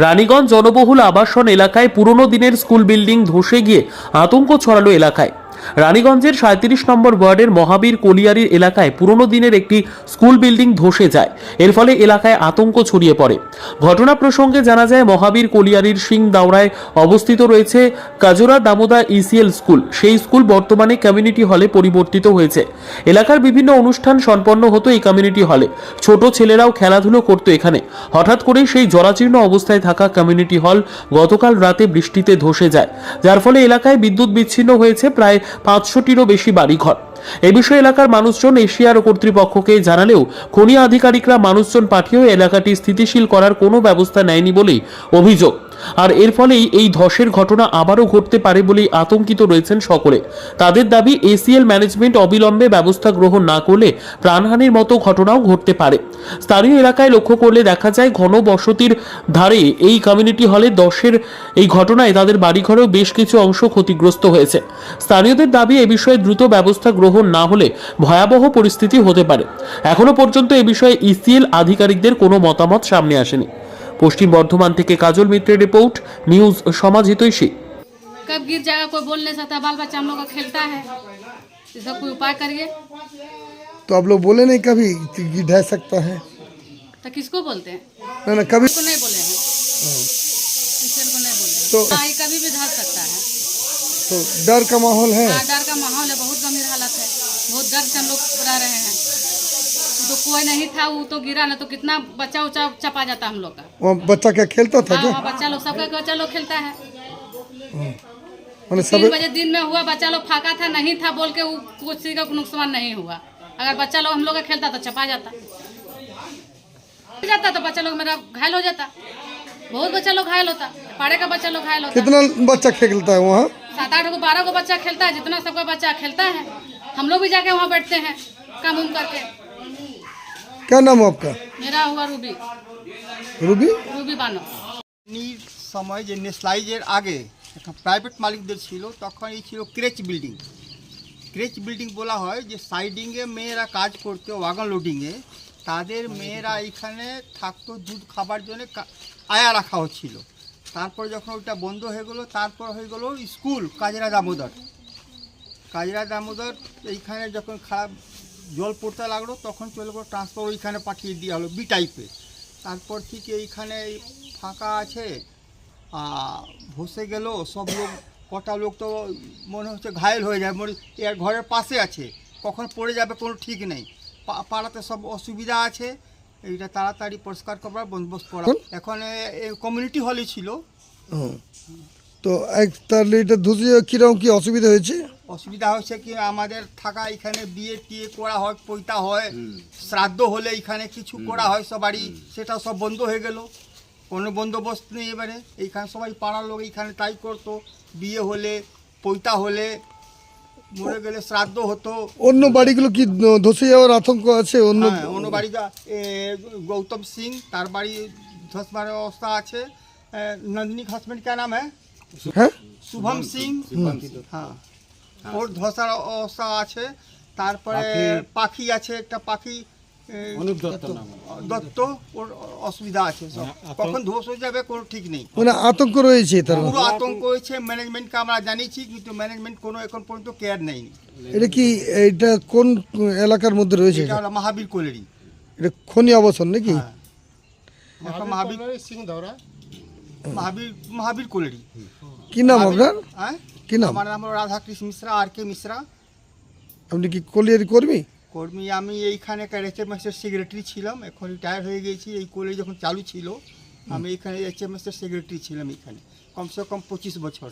রানীগঞ্জ জনবহুল আবাসন এলাকায় পুরনো দিনের স্কুল বিল্ডিং ধসে গিয়ে আতঙ্ক ছড়ালো এলাকায়। রানীগঞ্জের সাঁত্রিশ নম্বর ওয়ার্ডের মহাবীর কলিয়ারির এলাকায় পুরনো দিনের একটি স্কুল বিল্ডিং ধসে যায়। এর ফলে এলাকায় আতঙ্ক ছড়িয়ে পড়ে। ঘটনা প্রসঙ্গে জানা যায়, মহাবীর কলিয়ারির সিং দাওড়ায় অবস্থিত রয়েছে কাজোরা দামোদা ইসিএল স্কুল। সেই স্কুল বর্তমানে কমিউনিটি হলে পরিবর্তিত হয়েছে। এলাকার বিভিন্ন অনুষ্ঠান সম্পন্ন হতো এই কমিউনিটি হলে। ছোট ছেলেরাও খেলাধুলো করতো এখানে। হঠাৎ করেই সেই জরাচীর্ণ অবস্থায় থাকা কমিউনিটি হল গতকাল রাতে বৃষ্টিতে ধসে যায়। যার ফলে এলাকায় বিদ্যুৎ বিচ্ছিন্ন হয়েছে প্রায় পাঁচশোটিরও বেশি বাড়িঘর। এ বিষয়ে এলাকার মানুষজন এশিয়ার কর্তৃপক্ষকে জানালেও খনি আধিকারিকরা মানুষজন পাঠিয়েও এলাকাটি স্থিতিশীল করার কোনো ব্যবস্থা নেয়নি বলেই অভিযোগ। আর এর ফলেই এই ধসের ঘটনা আবারও ঘটতে পারে বলেই আতঙ্কিত রয়েছেন সকলে। তাদের দাবি, এসিএল ম্যানেজমেন্ট অবিলম্বে ব্যবস্থা গ্রহণ না করলে প্রাণহানির মতো ঘটনাও ঘটতে পারে। স্থানীয় এলাকায় লক্ষ্য করলে দেখা যায় ঘন বসতির ধারে এই কমিউনিটি হলে দশের এই ঘটনায় তাদের বাড়িঘরেও বেশ কিছু অংশ ক্ষতিগ্রস্ত হয়েছে। স্থানীয়দের দাবি, এ বিষয়ে দ্রুত ব্যবস্থা গ্রহণ না হলে ভয়াবহ পরিস্থিতি হতে পারে। এখনও পর্যন্ত এ বিষয়ে ইসিএল আধিকারিকদের কোনো মতামত সামনে আসেনি। পশ্চিম বর্ধমান থেকে কাজল মিত্রের রিপোর্ট নিউজ সমাজ হিতৈষী कब गिर जाएगा कोई बोल नहीं सकता बाल बच्चा हम लोग का खेलता है इसका कोई उपाय करिए तो आप लोग बोले नहीं कभी कि ढह सकता है तो किसको बोलते हैं ना ना कभी को नहीं बोले हैं किसी को नहीं बोले तो- हाँ ये कभी भी धर सकता है तो डर का माहौल है हाँ डर का माहौल है बहुत गंभीर हालत है बहुत डर से हम लोग रह रहे हैं तो कोई नहीं था वो तो गिरा ना तो कितना बच्चा उच्चा चपा जाता हम लोग का। वहाँ बच्चा क्या खेलता था हाँ क्या? वहाँ बच्चा लोग सबका बच्चा लोग खेलता है। मैंने तीन सब बजे दिन में हुआ बच्चा लोग फाका था नहीं था बोल के वो किसी का नुकसान नहीं हुआ। अगर बच्चा लोग हम लोग का खेलता तो चपा जाता। जाता तो बच्चा लोग मेरा घायल हो जाता। बहुत बच्चा लोग घायल होता पाड़े का बच्चा लोग घायल होता। कितना बच्चा खेलता है वहाँ? सात आठ को बारह को बच्चा खेलता है जितना सबका बच्चा खेलता है हम लोग भी जाके वहाँ बैठते हैं काम उम करके। क्या नाम है आपका मेरा हुआ रूबी रूबी रूबी बानो নির সময় যে নেসলাইজের আগে একটা প্রাইভেট মালিকদের ছিল তখন এই ছিল ক্রেচ বিল্ডিং ক্রেচ বিল্ডিং বলা হয় যে সাইডিংয়ে মেয়েরা কাজ করতো ওয়াগন লোডিংয়ে তাদের মেয়েরা এখানে থাকতো দুধ খাবার জন্য কা- আয়া রাখা হচ্ছিল তারপর যখন ওটা বন্ধ হয়ে গেলো তারপর হয়ে গেলো স্কুল কাজরা দামোদর কাজরা দামোদর এইখানে যখন খারাপ জল পড়তে লাগল তখন চলে গেলো ট্রান্সফার ওইখানে পাঠিয়ে দেওয়া হলো বি টাইপে তারপর থেকে এইখানে ফাঁকা আছে ভসে গেল সব লোক কটা লোক তো মনে হচ্ছে ঘায়েল হয়ে যায় মনে এর ঘরের পাশে আছে কখন পড়ে যাবে কোনো ঠিক নেই। পা- পাড়াতে সব অসুবিধা আছে এইটা তাড়াতাড়ি পরিষ্কার করার বন্দোবস্ত করা। এখন কমিউনিটি হলে ছিল। তো এক তাহলে এটা ধুসে কীরকম কি অসুবিধা হয়েছে? অসুবিধা হচ্ছে কি আমাদের থাকা এখানে বিয়ে টিয়ে করা হয় পৈতা হয় শ্রাদ্ধ হলে এখানে কিছু করা হয় সবারই সেটা সব বন্ধ হয়ে গেল। কোনো বন্দোবস্ত নেই এবারে। এইখানে সবাই পাড়ার লোক এইখানে তাই করতো। বিয়ে হলে পৈতা হলে মরে গেলে শ্রাদ্ধ হতো। অন্য বাড়িগুলো কি ধসে যাওয়ার আতঙ্ক আছে? অন্য হ্যাঁ অন্য বাড়িটা গৌতম সিং তার বাড়ি ধসমার অবস্থা আছে। নন্দিনী হাসবেন্ড কে নাম হ্যাঁ? হ্যাঁ? শুভম সিং। হ্যাঁ। ওর ধসার অবস্থা আছে তারপরে পাখি আছে একটা পাখি দত্ত ওর অসুবিধা আছে কখন ধস হয়ে যাবে কোনো ঠিক নেই। মানে আতঙ্ক রয়েছে তার পুরো আতঙ্ক হয়েছে ম্যানেজমেন্টকে আমরা জানিয়েছি কিন্তু ম্যানেজমেন্ট কোনো এখন পর্যন্ত কেয়ার নেয়নি। এটা কি এটা কোন এলাকার মধ্যে রয়েছে এটা? মহাবীর কোলেরি এটা খনি অবসর নাকি? হ্যাঁ। এখন মহাবীর মহাবীর মহাবীর কোলেরি কি নাম আপনার? হ্যাঁ? কি নাম? আমার নাম হলো রাধাকৃষ্ণ মিশ্রা আর কে মিশ্রা। আপনি কি কলিয়ারি কর্মী? কর্মী আমি এইখানে এইচএমএসের সেক্রেটারি ছিলাম এখন রিটায়ার হয়ে গেছি এই কলেজ যখন চালু ছিল আমি এখানে এইচএমএসের সেক্রেটারি ছিলাম এখানে কমসে কম পঁচিশ বছর।